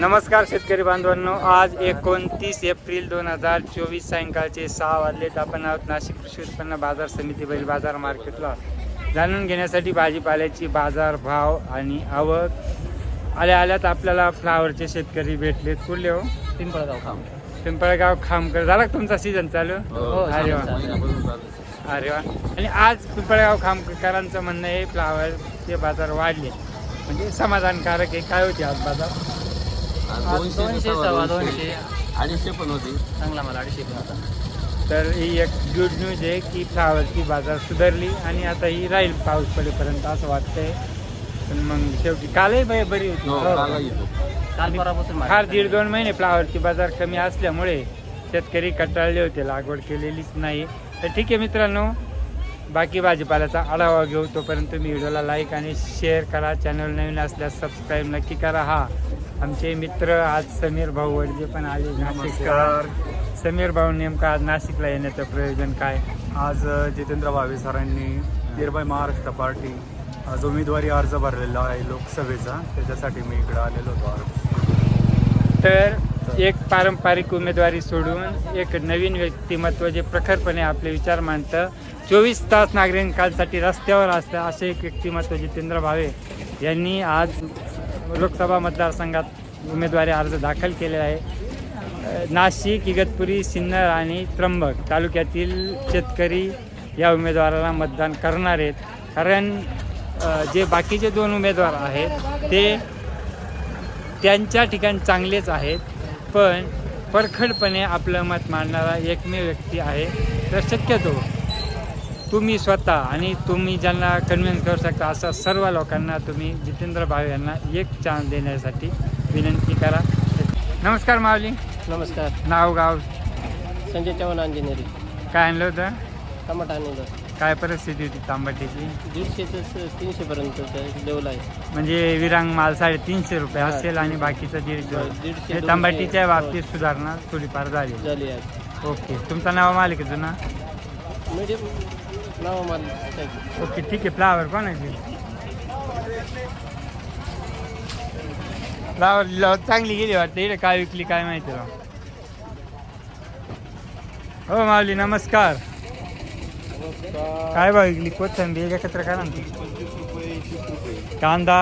नमस्कार शेतकरी बांधवांनो आज एकोणतीस एप्रिल दोन हजार चोवीस सायंकाळचे सहा वाजलेत. आपण आहोत नाशिक कृषी उत्पन्न बाजार समिती बैल बाजार मार्केटला जाणून घेण्यासाठी भाजीपाल्याची बाजार भाव आणि आवक. आल्या आल्यात आपल्याला फ्लावरचे शेतकरी भेटलेत. कुठले हो? पिंपळगाव खाम पिंपळगाव खामकर झाला का तुमचा सीझन चालू? हो, अरे वा. अरे वा. आणि आज पिंपळगाव खामकरांचं म्हणणं आहे फ्लावरचे बाजार वाढले. म्हणजे समाधानकारक आहे. काय होते आज बाजार? दोनशे सव्वा दोनशे. अडीचशे पण होते. चांगला मला अडीचशे पण होता. तर ही एक गुड न्यूज आहे की फ्लावरची बाजार सुधारली आणि आता ही राहील पाऊस पडेपर्यंत असं वाटतंय. पण मग शेवटी कालही बाई बरी होती. हो, हो. काल परवापासून फार दीड दोन महिने फ्लावरची बाजार कमी असल्यामुळे शेतकरी कंटाळले होते लागवड केलेलीच नाही. तर ठीक आहे मित्रांनो बाकी भाजीपाल्याचा आढावा घेऊ. तोपर्यंत तुम्ही व्हिडिओला लाईक आणि शेअर करा. चॅनल नवीन असल्यास सबस्क्राईब नक्की करा. हा. आमचे मित्र आज समीर भाऊ वडजे पण आले नाशिककर समीर भाऊ नेमका आज नाशिकला येण्याचं प्रयोजन काय? आज जितेंद्र भावे सरांनी निर्भय महाराष्ट्र पार्टी आज उमेदवारी अर्ज भरलेला आहे लोकसभेचा त्याच्यासाठी मी इकडे आलेलो होतो. तर एक पारंपरिक उमेदवारी सोडून एक नवीन व्यक्तिमत्व जे प्रखरपणे आपले विचार मांडतं चोवीस तास नागरिकांसाठी रस्त्यावर असतं असे एक व्यक्तिमत्व जितेंद्र भावे यांनी आज लोकसभा मतदारसंघात उमेदवारी अर्ज दाखल केले आहे. नाशिक इगतपुरी सिन्नर आणि त्र्यंबक तालुक्यातील शेतकरी या उमेदवाराला मतदान करणार आहेत. कारण जे बाकीचे दोन उमेदवार आहेत ते त्यांच्या ठिकाणी चांगलेच आहेत. पण परखडपणे आपलं मत मांडणारा एकमेव व्यक्ती आहे. तर शक्यतो तुम्ही स्वतः आणि तुम्ही ज्यांना कन्व्हिन्स करू शकता अशा सर्व लोकांना तुम्ही जितेंद्र भावे यांना एक चान्स देण्यासाठी विनंती करा. नमस्कार माऊली. नमस्कार. नाव गाव? संजय चव्हाण इंजिनिअरिंग काय आणलं होतं? टमाटा आणलं काय परिस्थिती होती तांबटीची? दीडशे ते तीनशे पर्यंत लेवल आहे. म्हणजे विरांग माल साडेतीनशे रुपये असेल आणि बाकीचं दीडशे दीडशे, तांबटीच्या. बाबतीत सुधारणा थोडीफार झाली. झाली आहे. ओके. तुमचं नाव मालिकेचं ना मीडियम नाव माल ओके ठीक आहे फ्लावर कोणाची फ्लावर चांगली गेली वाटते इकडे काय विकली काय माहिती हो माऊली नमस्कार काय भाव विकली कोथंबीर एकत्र करा ना ती. कांदा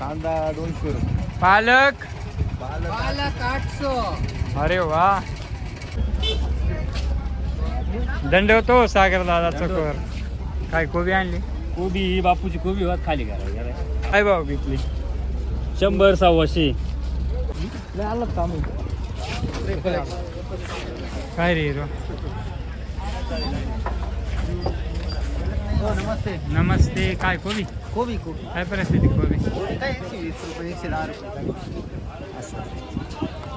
कांदा दोनशे रुपये पालक अरे वा दंड होतो सागर दादा चकोर. काय कोबी आणली? कोबी ही बापूची कोबी होत खाली करा काय भाव विकली? शंभर सव्वाशे. काय रे हिरो? नमस्ते. नमस्ते काय कोबी? कोबी कोबी. काय परिस्थिती कोबी? काय एकशे वीस रुपये एकशे दहा रुपये.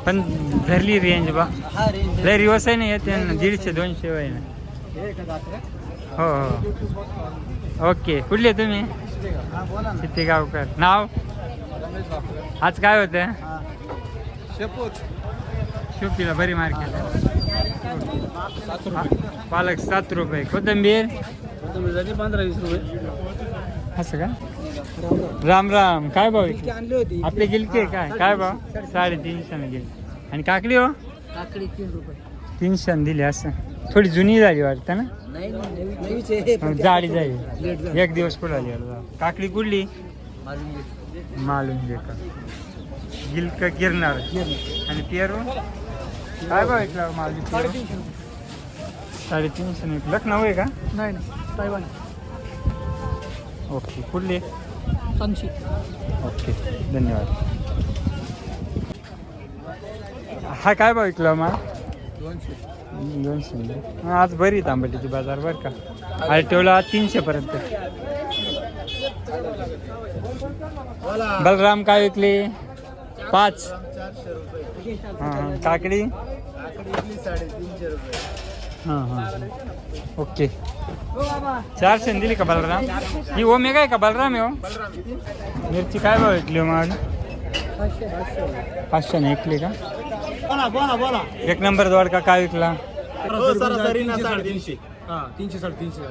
पण धरली रेंज बा. लय रिवर्स आहे. ना येते ना दीडशे दोनशे वय ना. हो हो ओके कुठले तुम्ही? किती गावकर नाव? आज काय होतं? शोपीला बरी मार्केट पालक सात रुपये. कोथंबीर? पंधरा वीस रुपये. असं का? राम राम. काय भाव विकली? आणली होती आपले गिलके काय? काय भाव साडेतीनशे. गेली. आणि काकडी हो? काकडी तीन रुपये. तीनशे दिली असं. थोडी जुनी झाली वाटतं ना? नाही नवीच आहे. मग जाडी लेट झाली. एक दिवस कुठं आली? काकडी कुठली? मालून दे का गिलक गिरणार आणि पेरू? काय भाव ऐकला मालवी पेरू? साडेतीनशे नाही लखनऊ आहे का? नाही ना तायवान ओके कुठले? ऐंशी ओके धन्यवाद. हा काय भाव विकला मा? दोनशे. दोनशे आज बरी तांबटीची बाजार बरं का. आरटीओला तीनशे पर्यंत. बलराम काय विकली? पाच. हां काकडी? हां हां. ओके. चारशे दिली का बलराम? ही ओमेगा आहे का बलराम आहे हो? मिरची काय भाव विकली हो मग पाचशे ऐकली का? बोला बोला बोला एक नंबर दोड का काय विकला? तीनशे साडेतीनशे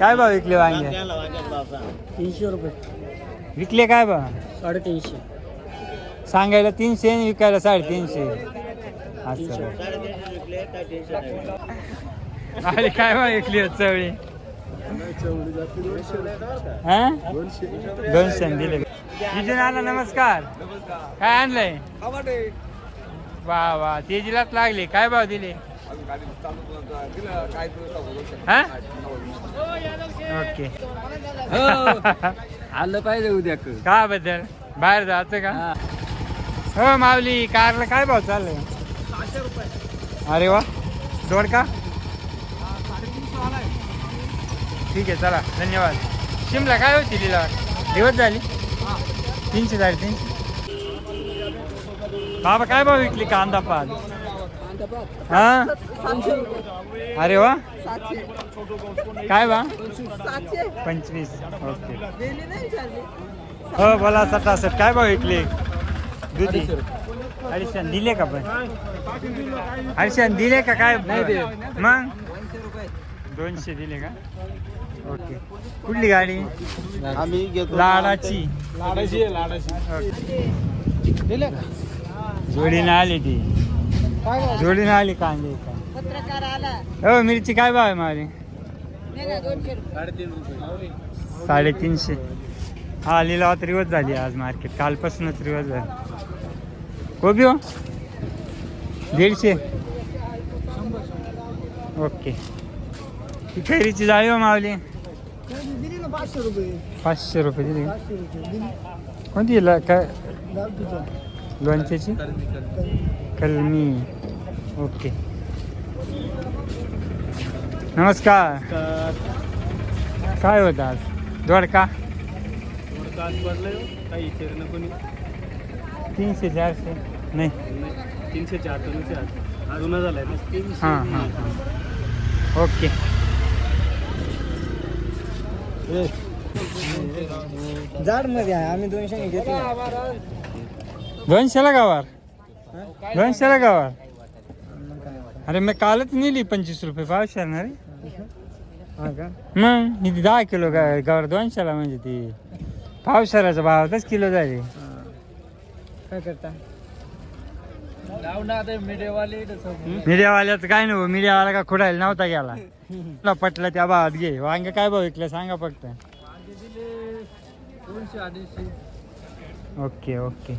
काय भाव विकले हो वांगे? तीनशे रुपये विकले काय भाव? साडेतीनशे सांगायला तीनशे विकायला साडेतीनशे. असं. अरे काय विकली होत चवळी? हा? दोनशे आणि दिले. तिथून आला नमस्कार. काय आणलंय? वा वा. तेजीलाच लागले. काय भाव दिले? हा? ओके. आलं पाहिजे उद्या. का बद्दल? बाहेर जायचं का? हो माऊली कारला काय भाव चाललाय? अरे वा. दोडका? ठीक आहे चला धन्यवाद. शिमला काय होती लिला दिवस झाली. तीनशे झाली तीनशे बाबा काय भाव विकली कांदा पात हा? अरे वा. काय बा? पंचवीस. ओके. हो बोला सटासट. काय भाव विकले? दुधी. अडीचशे दिले का पण? अडीचशे दिले का काय? मग? दोनशे दिले का? ओके. कुठली गाडी? आम्ही घेतो. लाडाची. लाडाची आहे, लाडाची. दिले का? जोडीनं आली ती? जोडीनं आली कांदे. पत्रकार आला. हो मिरची काय भाव आहे रुपये. साडेतीनशे. हा लिलावात रिवर्स झाली आज मार्केट. कालपासूनच रिवर्स झाली. कोबी हो? दीडशे. ओके. ही खैरीची जाळी हो मावली दिली ना पाचशे रुपये पाचशे रुपये दिली. का? पाचशे रुपये. दिली कोणती ला- काय? गावठीच्या. लोणच्याची? कलमी. ओके. नमस्कार. काय होतं आज? दोडका? काही इचार नको नाही. तीनशे चारशे? नाही. तीनशे चार दोनशे आठ आज उन्हा झालाय ना तीनशे हां हां हां. ओके. जाडमध्ये आहे आम्ही दोनशे घेतो दोनशेला गावार? दोनशेला गावार? अरे मी कालच नेली पंचवीस रुपये पावशे ना रे हा का? मग ही दहा किलो गा गावर दोनशेला म्हणजे ती पावसाळ्याचा भावातच किलो झाली. काय करता? मीडियावाल्याचं काय नाही मीडियावाला का खुडायला नव्हता गेला. तुला पटलं त्या भावात घे. वांगे काय भाव विकलं? सांगा फक्त. Okay okay.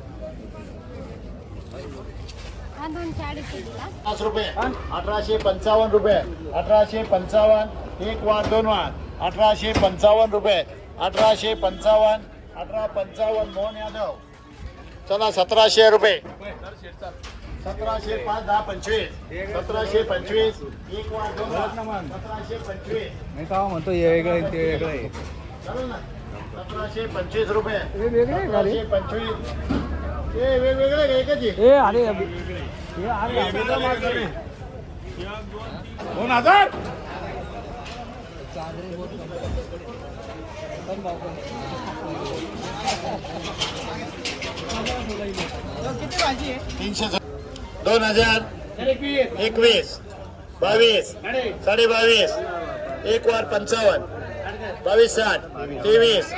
पन्नास रुपये. अठराशे पंचावन्न रुपये. अठराशे पंचावन्न एक वार दोन वार अठराशे पंचावन्न रुपये. अठराशे पंचावन्न अठरा पंचावन्न मोहन यादव. चला सतराशे रुपये. सतराशे पाच दहा पंचवीस. सतराशे पंचवीस. एक दोन वार सतराशे पंचवीस. मी का म्हणतो हे वेगळं आहे ते वेगळं आहे. चालेल ना? सतराशे पंचवीस रुपये. हे वेगळं आहे का रे? सतराशे पंचवीस. हे वेगवेगळे आहे का एकाची हे अरे दोन हजार? तीनशे स- दोन हजार एकवीस बावीस साडे बावीस एक वार पंचावन्न बावीस साठ तेवीस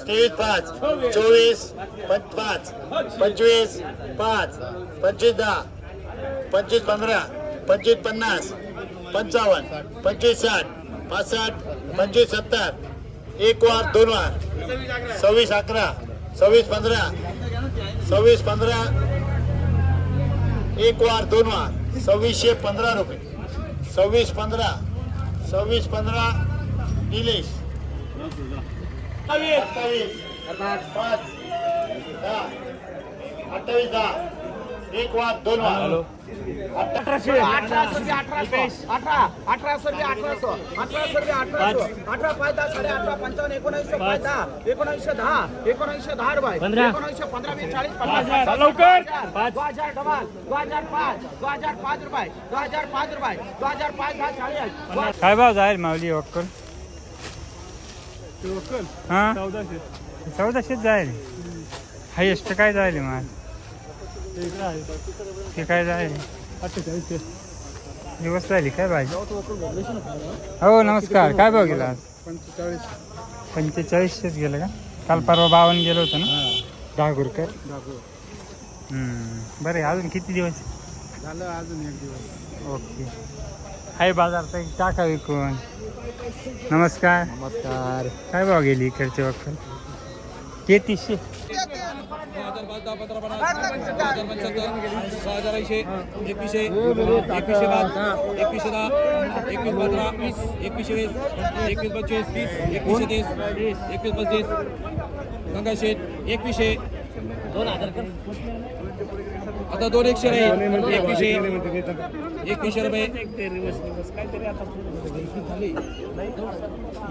तेवीस पाच चोवीस पाच पंचवीस पाच पंचवीस दहा पंचवीस पंधरा पंचवीस पन्नास पंचावन्न पंचवीस साठ पासष्ट पंचवीस सत्तर एक वार दोन वार सव्वीस अकरा सव्वीस पंधरा सव्वीस पंधरा एक वार दोन वार. सव्वीसशे पंधरा रुपये. सव्वीस पंधरा. सव्वीस पंधरा. निलेश. अठ्ठावीस. पाच दहा. अठ्ठावीस दहा. एक वार दोन वार अठराशे. अठराशे अठराशे. अठरा अठराशे रुपये अठराशे अठराशे. अठराशे अठरा पाच दहा साडे अठरा पंचावन्न एकोणऐंशी पाच दहा एकोणऐंशी दहा एकोणऐंशी दहा रुपये एकोणऐंशी पंधरा वीस चाळीस पन्नास लवकर. दो हजार. डबल. दो हजार पाच. दो हजार पाच रुपये. दो हजार पाच रुपये. दो हजार पाच दहा चाळीस. काय भाव जाईल माऊली वक्कल? हा? चौदाशेच जाईल हायेस्ट काय जाईल मग ते काय दिवस झाली काय भाजी? हो नमस्कार. काय भाव गेला आज? पंचेचाळीसशेच गेलं का? काल परवा बावन्न गेलो होतं ना? दहा गुरकर. बरं आहे, अजून किती दिवस? झालं अजून एक दिवस ओके. हाय बाजार टाका विकून. नमस्कार. नमस्कार. काय भाव गेली इकडचे वक्कल? तेहतीसशे. एकवीसशे एकवीसशे एकवीसशे पाच एकवीसशे दहा एकवीस पंधरा एकवीसशे वीस एकवीस पंचवीस तीस एकवीसशे तीस एकवीस पस्तीस गंगा एकवीसशे दोन हजार आता दोन एकशे राहील एकवीसशे एकवीसशे रुपये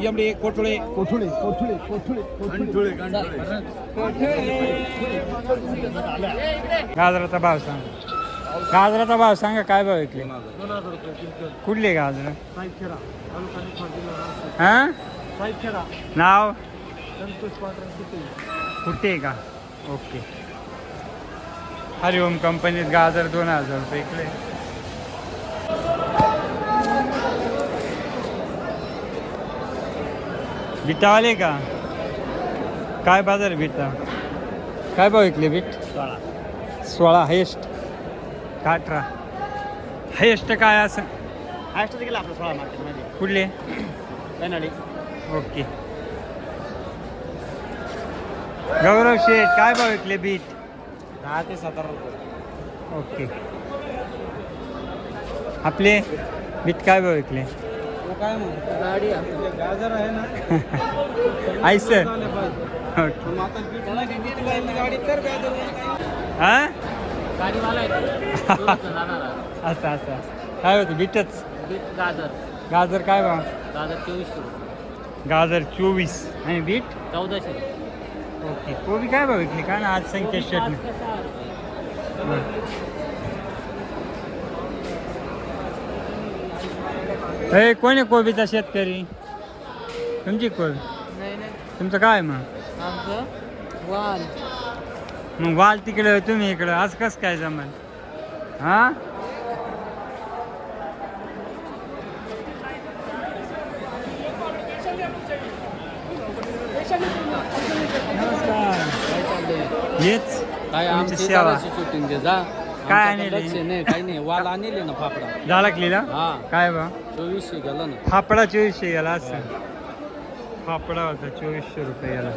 एमडी कोठुळे. कोठुळे कोठुळे कोठुळे गाजराचा भाव सांगा. गाजराचा भाव सांगा काय भाव विकले? कुठले गाजर. हा? नाव? कुठे का? ओके. हरिओम कंपनीत गाजर दोन हजार रुपये इकडे बिटावाले का? काय बाजार आहे बिटा काय भाव विकले बीट सोळा. हायेस्ट का अठरा हायेस्ट काय असं? हायस्ट गेला आपलं सोळा मार्केटमध्ये कुठले? कन्नडी ओके. गौरव शेठ काय भाव विकले बीट? दहा ते सतरा रुपये. ओके. आपले बीट काय भाव विकले? काय हा? गाडीवाला असं असं काय होतं? बीटच. गाजर. गाजर काय भाव? गाजर रुपये गाजर चोवीस. आणि बीट? चौदाशे. ओके. कोबी काय भाव विकली का ना आज संख्या हे कोण आहे कोबीचा शेतकरी? तुमची कोबी? तुमचं काय मग? आमचं वाल. मग वाल तिकडे तुम्ही इकडं. आज कसं काय जमल? हा? नमस्कार. हेच काय तुमची आमची सेवा. चालायची शूटिंग जा. काय आणले? नाही काही नाही वाल आणले ना फाफडा झाला क्लिला हा. काय बा? चोवीसशे गेला ना. फापडा चोवीसशे गेला असं. फापडा होता चोवीसशे रुपये गेला.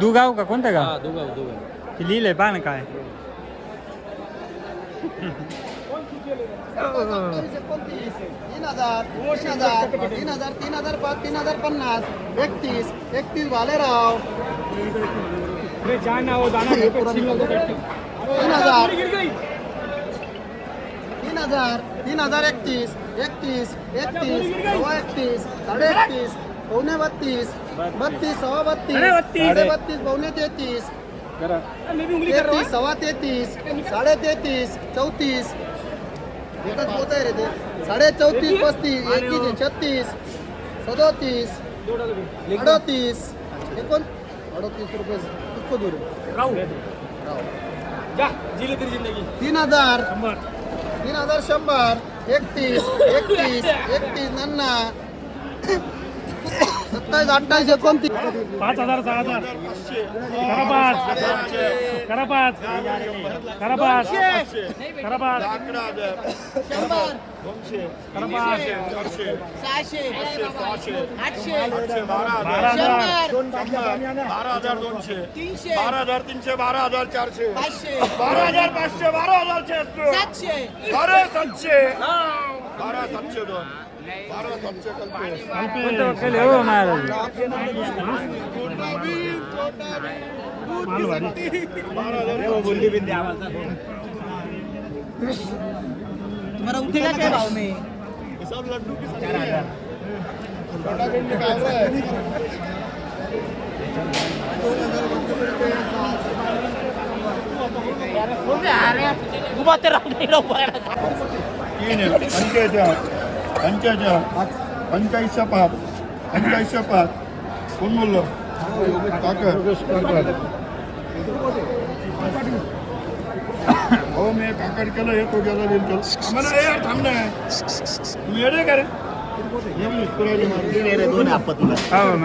दुगाव का? कोणतं हा गाव दोघा दोघा ते लिहिलंय पहा ना काय. तीन हज़ार तीन हज़ार तीन हज़ार तीन हज़ार पाच तीन हज़ार पन्नास एकतीस एकतीस भालेराव तीन हजार. तीन हजार. तीन हजार. एकतीस. एकतीस. एकतीस. सव्वा एकतीस. साडे एकतीस. पावणे बत्तीस. बत्तीस. सव्वा बत्तीस. साडे बत्तीस. पावणे तेहतीस. तेहतीस सव्वा तेहतीस. साडे तेहतीस चौतीस. एकच पोत आहे रे ते. साडे चौतीस पस्तीस एकतीस छत्तीस. सदोतीस. अडोतीस. एकोण? अडोतीस रुपये. इतकं दूर आहे. तीन हजार. तीन हजार शंभर. एकतीस एकतीस एकतीस नन्ना. सत्तावीस अठ्ठावीस एकोणतीस. पाच हजार सहा हजार. करा पाच. करा पाच. करा पाच. करा पाच. शंभर. करा पाच. सहाशे. आठशे. बारा हजार. बारा हजार दोनशे. तीनशे. बारा हजार तीनशे बारा हजार चारशे. पाचशे. बारा हजार पाचशे बारा हजार चारशे. सातशे. बारा सातशे. बारा सातशे दोन. हो तुम्हाला उठेगा काय भाव में? सब लड्डू की चार हजार छोटा निकाल रहा. है पंच्याहत्तर पंच्याहत्तर पंच्याऐंशी पाच पंच्याऐंशी पाच. कोण बोललो? काकड हो मी काकड केलं हे तो गेला बिल आम्हाला ए यार थांब तुम्ही येडे का रे दोन हो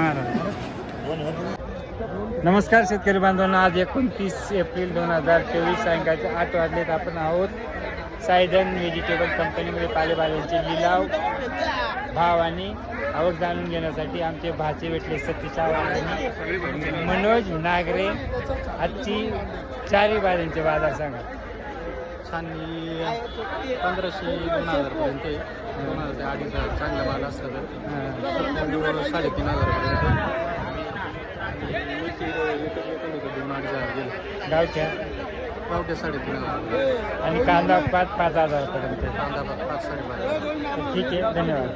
नमस्कार शेतकरी बांधवांना आज एकोणतीस एप्रिल दोन हजार चोवीस सायंकाळचे आठ वाजलेत. आपण आहोत सायडन व्हेजिटेबल कंपनीमध्ये पालेभाज्यांचे लिलाव भाव आणि आवक जाणून घेण्यासाठी आमचे भाचे भेटले सतीश आणि मनोज नागरे. आजची चारही भाज्यांचे बाजार सांगा. छाननी पंधराशे दोन हजारपर्यंत दोन हजार ते अडीच हजार चांगला माल असला तर. साडेतीन हजारपर्यंत दोन अडीच हजार गेले गावच्या गावठ्या साडेतीन हजार. आणि कांदा पाच पाच हजारपर्यंत. कांदा पाच साडेपाच ठीक आहे धन्यवाद.